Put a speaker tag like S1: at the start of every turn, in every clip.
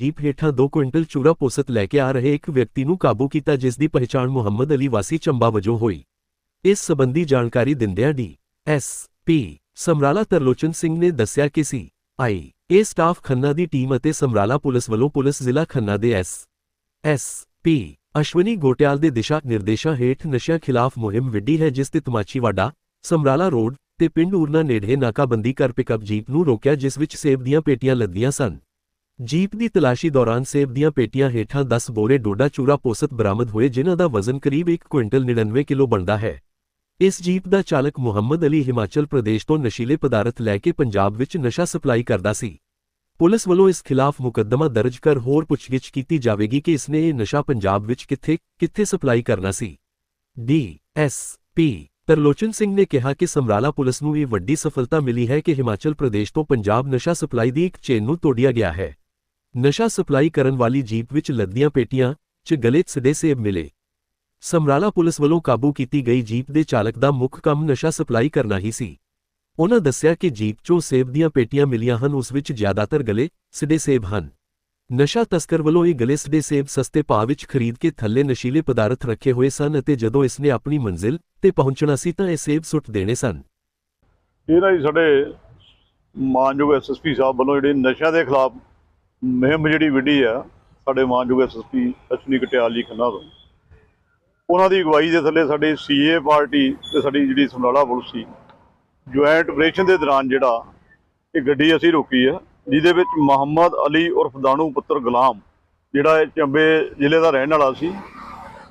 S1: Jeep ਹੇਠਾਂ 2 quintal ਚੂਰਾ ਪੋਸਤ ਲੈ ਕੇ ਆ ਰਹੇ ਇੱਕ ਵਿਅਕਤੀ ਨੂੰ ਕਾਬੂ ਕੀਤਾ, ਜਿਸ ਦੀ ਪਹਿਚਾਣ ਮੁਹੰਮਦ ਅਲੀ ਵਾਸੀ ਚੰਬਾ ਵਜੋਂ ਹੋਈ। ਇਸ ਸਬੰਧੀ ਜਾਣਕਾਰੀ ਦਿੰਦਿਆਂ D S P Samrala Tarlochan Singh ਨੇ ਦੱਸਿਆ ਕਿ ਸੀ ਆਈ ਇਹ ਸਟਾਫ ਖੰਨਾ ਦੀ ਟੀਮ ਅਤੇ ਸਮਰਾਲਾ ਪੁਲਿਸ ਵੱਲੋਂ ਪੁਲਿਸ ਜ਼ਿਲ੍ਹਾ ਖੰਨਾ ਦੇ S S P Ashwani Gotyal ਦੇ ਦਿਸ਼ਾ ਨਿਰਦੇਸ਼ਾਂ ਹੇਠ ਨਸ਼ਿਆਂ ਖਿਲਾਫ ਮੁਹਿੰਮ ਵਿੱਢੀ ਹੈ, ਜਿਸ ਤੇ ਤਮਾਚੀਵਾੜਾ ਸਮਰਾਲਾ ਰੋਡ ਤੇ ਪਿੰਡ ਊਰਨਾ ਨੇੜੇ ਨਾਕਾਬੰਦੀ ਕਰ ਪਿਕਅਪ ਜੀਪ ਨੂੰ ਰੋਕਿਆ, ਜਿਸ ਵਿੱਚ ਸੇਬ ਦੀਆਂ ਪੇਟੀਆਂ ਲੱਦੀਆਂ ਸਨ। ਜੀਪ ਦੀ ਤਲਾਸ਼ੀ ਦੌਰਾਨ ਸੇਬ ਦੀਆਂ ਪੇਟੀਆਂ ਹੇਠਾਂ 10 ਬੋਰੇ ਡੋਡਾ ਚੂਰਾ ਪੋਸਤ ਬਰਾਮਦ ਹੋਏ, ਜਿਨ੍ਹਾਂ ਦਾ ਵਜ਼ਨ ਕਰੀਬ 1 ਕੁਇੰਟਲ 99 ਕਿਲੋ ਬਣਦਾ ਹੈ। ਇਸ ਜੀਪ ਦਾ ਚਾਲਕ ਮੁਹੰਮਦ ਅਲੀ ਹਿਮਾਚਲ ਪ੍ਰਦੇਸ਼ ਤੋਂ ਨਸ਼ੀਲੇ ਪਦਾਰਥ ਲੈ ਕੇ ਪੰਜਾਬ ਵਿੱਚ ਨਸ਼ਾ ਸਪਲਾਈ ਕਰਦਾ ਸੀ। ਪੁਲਿਸ ਵੱਲੋਂ ਇਸ ਖਿਲਾਫ ਮੁਕੱਦਮਾ ਦਰਜ ਕਰ ਹੋਰ ਪੁੱਛਗਿੱਛ ਕੀਤੀ ਜਾਵੇਗੀ ਕਿ ਇਸਨੇ ਇਹ ਨਸ਼ਾ ਪੰਜਾਬ ਵਿੱਚ ਕਿੱਥੇ ਕਿੱਥੇ ਸਪਲਾਈ ਕਰਨਾ ਸੀ। D, S, P, Tarlochan Singh ਨੇ ਕਿਹਾ ਕਿ ਸਮਰਾਲਾ ਪੁਲਿਸ ਨੂੰ ਇਹ ਵੱਡੀ ਸਫਲਤਾ ਮਿਲੀ ਹੈ ਕਿ ਹਿਮਾਚਲ ਪ੍ਰਦੇਸ਼ ਤੋਂ ਪੰਜਾਬ ਨਸ਼ਾ ਸਪਲਾਈ ਦੀ ਇੱਕ ਚੇਨ ਨੂੰ ਤੋੜਿਆ ਗਿਆ ਹੈ। ਨਸ਼ਾ ਸਪਲਾਈ ਕਰਨ ਵਾਲੀ ਜੀਪ ਵਿੱਚ ਲੱਦੀਆਂ ਪੇਟੀਆਂ 'ਚ ਗਲੇ 'ਚ ਸੜੇ ਸੇਬ ਮਿਲੇ। ਸਮਰਾਲਾ ਪੁਲਿਸ ਵੱਲੋਂ ਕਾਬੂ ਕੀਤੀ ਗਈ ਜੀਪ ਦੇ ਚਾਲਕ ਦਾ ਮੁੱਖ ਕੰਮ ਨਸ਼ਾ ਸਪਲਾਈ ਕਰਨਾ ਹੀ ਸੀ। ਉਹਨਾਂ ਦੱਸਿਆ ਕਿ ਜੀਪ 'ਚੋਂ ਸੇਬ ਦੀਆਂ ਪੇਟੀਆਂ ਮਿਲੀਆਂ ਹਨ, ਉਸ ਵਿੱਚ ਜ਼ਿਆਦਾਤਰ ਗਲੇ ਸੜੇ ਸੇਬ ਹਨ। ਨਸ਼ਾ ਤਸਕਰ ਵੱਲੋਂ ਇਹ ਗਲੇ ਸੜੇ ਸੇਬ ਸਸਤੇ ਭਾਅ ਵਿੱਚ ਖਰੀਦ ਕੇ ਥੱਲੇ ਨਸ਼ੀਲੇ ਪਦਾਰਥ ਰੱਖੇ ਹੋਏ ਸਨ ਅਤੇ ਜਦੋਂ ਇਸ ਨੇ ਆਪਣੀ ਮੰਜ਼ਿਲ ਤੇ ਪਹੁੰਚਣਾ ਸੀ ਤਾਂ ਇਹ ਸੇਬ ਸੁੱਟ ਦੇਣੇ ਸਨ।
S2: ਇਹ ਨਾ ਜੀ ਸਾਡੇ ਮਾਨਯੋਗ ਐਸਐਸਪੀ ਸਾਹਿਬ ਵੱਲੋਂ ਜਿਹੜੀ ਨਸ਼ਿਆਂ ਦੇ ਖਿਲਾਫ ਮੁਹਿੰਮ ਜਿਹੜੀ ਵਿੱਢੀ ਆ, ਸਾਡੇ ਮਾਨਯੋਗ ਐਸਐਸਪੀ ਅਸ਼ਵਨੀ ਕਟਿਆਲ ਜੀ ਖੰਨਾ ਤੋਂ। ਉਹਨਾਂ ਦੀ ਅਗਵਾਈ ਦੇ ਥੱਲੇ ਸਾਡੇ ਸੀਏ ਪਾਰਟੀ ਤੇ ਸਾਡੀ ਜਿਹੜੀ ਸਮਰਾਲਾ ਪੁਲਿਸ ਸੀ, ਜੁਆਇੰਟ ਆਪਰੇਸ਼ਨ ਦੇ ਦੌਰਾਨ ਜਿਹੜਾ ਇਹ ਗੱਡੀ ਅਸੀਂ ਰੋਕੀ ਆ, ਜਿਹਦੇ ਵਿੱਚ ਮੁਹੰਮਦ ਅਲੀ ਉਰਫ ਦਾਣੂ ਪੁੱਤਰ ਗੁਲਾਮ, ਜਿਹੜਾ ਇਹ ਚੰਬੇ ਜ਼ਿਲ੍ਹੇ ਦਾ ਰਹਿਣ ਵਾਲਾ ਸੀ,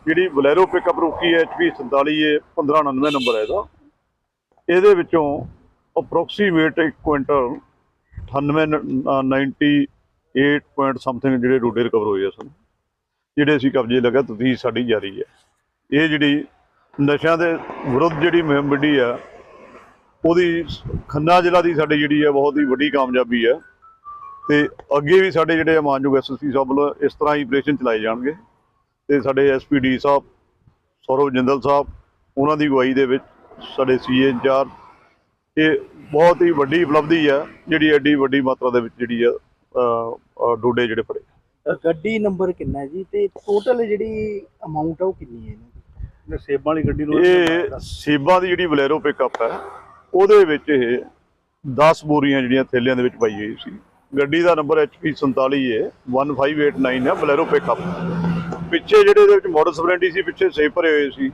S2: ਜਿਹੜੀ ਬਲੈਰੋ ਪਿਕਅਪ ਰੋਕੀ ਹੈ ਐਚਪੀ 47 ਇਹ 1599 ਨੰਬਰ ਹੈ ਇਹਦਾ। ਇਹਦੇ ਵਿੱਚੋਂ ਅਪਰੋਕਸੀਮੇਟ 1 ਕੁਇੰਟਲ 98 ਪੁਆਇੰਟ ਸਮਥਿੰਗ ਜਿਹੜੇ ਰੋਡੇ ਰਿਕਵਰ ਹੋਏ ਆ ਸਨ ਜਿਹੜੇ ਅਸੀਂ ਕਬਜ਼ੇ ਲਗਾ ਤਫਤੀਸ਼ ਸਾਡੀ ਜਾਰੀ ਹੈ। ਇਹ ਜਿਹੜੀ ਨਸ਼ਿਆਂ ਦੇ ਵਿਰੁੱਧ ਜਿਹੜੀ ਮੁਹਿੰਮ ਵਿੱਢੀ ਆ, ਉਹਦੀ ਖੰਨਾ ਜ਼ਿਲ੍ਹਾ ਦੀ ਸਾਡੀ ਜਿਹੜੀ ਹੈ ਬਹੁਤ ਹੀ ਵੱਡੀ ਕਾਮਯਾਬੀ ਹੈ ਤੇ ਅੱਗੇ ਵੀ ਸਾਡੇ ਜਿਹੜੇ ਮਾਨਯੋਗ ਐਸਐਸਪੀ ਸਾਹਿਬ ਵੱਲੋਂ ਇਸ ਤਰ੍ਹਾਂ ਹੀ ਆਪਰੇਸ਼ਨ ਚਲਾਏ ਜਾਣਗੇ ਤੇ ਸਾਡੇ ਐਸਪੀਡੀ ਸਾਹਿਬ, ਸੌਰਵ ਜਿੰਦਲ ਸਾਹਿਬ, ਉਹਨਾਂ ਦੀ ਅਗਵਾਈ ਦੇ ਵਿੱਚ ਸਾਡੇ ਸੀਏ ਇੰਚਾਰਜ, ਇਹ ਬਹੁਤ ਹੀ ਵੱਡੀ ਉਪਲਬਧੀ ਆ, ਜਿਹੜੀ ਐਡੀ ਵੱਡੀ ਮਾਤਰਾ ਦੇ ਵਿੱਚ ਜਿਹੜੀ ਆ ਡੋਡੇ ਜਿਹੜੇ ਫੜੇ।
S3: ਗੱਡੀ ਨੰਬਰ ਕਿੰਨਾ ਹੈ ਜੀ? ਤੇ ਟੋਟਲ ਜਿਹੜੀ ਅਮਾਉਂਟ ਹੈ ਉਹ ਕਿੰਨੀ ਹੈ ਇਹਨਾਂ ਦੀ?
S4: ਸੇਬਾਂ ਵਾਲੀ ਗੱਡੀ ਨੂੰ
S2: ਇਹ ਸੇਬਾਂ ਦੀ ਜਿਹੜੀ ਬਲੈਰੋ ਪਿਕਅਪ ਹੈ ਉਹਦੇ ਵਿੱਚ ਇਹ 10 ਬੋਰੀਆਂ ਜਿਹੜੀਆਂ ਥੈਲਿਆਂ ਦੇ ਵਿੱਚ ਪਾਈ ਹੋਈ ਸੀ। ਗੱਡੀ ਦਾ ਨੰਬਰ HP 47 ਹੈ 1589 ਹੈ ਬਲੈਰੋ ਪਿਕਅਪ ਪਿੱਛੇ ਜਿਹੜੇ ਇਹਦੇ ਵਿੱਚ ਮਾਡਲ ਸਪਲੈਂਡੀ ਸੀ ਪਿੱਛੇ ਸੇਬ ਭਰੇ ਹੋਏ ਸੀ।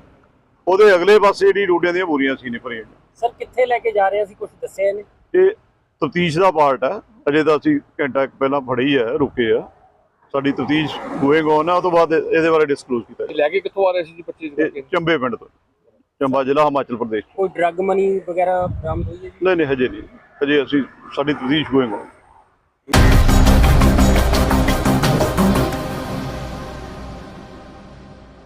S2: ਉਹਦੇ ਅਗਲੇ ਪਾਸੇ ਜਿਹੜੀ ਰੋਡਿਆਂ ਦੀਆਂ ਬੋਰੀਆਂ ਸੀ ਨੇ ਭਰੀਆਂ।
S3: ਸਰ ਕਿੱਥੇ ਲੈ ਕੇ ਜਾ ਰਹੇ ਸੀ? ਕੁਝ ਦੱਸਿਆ ਇਹਨੇ?
S2: ਇਹ ਤਫਤੀਸ਼ ਦਾ ਪਾਰਟ ਹੈ। ਅਜੇ ਤਾਂ ਅਸੀਂ ਘੰਟਾ ਕੁ ਪਹਿਲਾਂ ਫੜੀ ਹੈ ਰੁਕੇ ਆ। ਸਾਡੀ ਤਫਤੀਸ਼ ਗੋਇੰਗ ਔਨ ਹੈ ਉਹ ਤੋਂ ਬਾਅਦ ਇਹਦੇ ਬਾਰੇ ਡਿਸਕਲੋਜ਼ ਕੀਤਾ
S4: ਲੈ ਕੇ ਕਿੱਥੋਂ ਆ ਰਹੇ ਸੀ ਜੀ 25
S2: ਜਾਏਗਾ। ਇਹ ਚੰਬੇ ਪਿੰਡ ਤੋਂ। ਚੰਬਾ ਜ਼ਿਲ੍ਹਾ ਹਿਮਾਚਲ ਪ੍ਰਦੇਸ਼।
S3: ਕੋਈ ਡਰੱਗ ਮਨੀ ਵਗੈਰਾ ਬਰਾਮਦ ਹੋਈ ਹੈ ਜੀ?
S2: ਨਹੀਂ ਨਹੀਂ ਹਜੇ ਨਹੀਂ। ਹਜੇ ਅਸੀਂ ਸਾਡੀ ਤਫਤੀਸ਼ ਗੋਇੰਗ ਔਨ।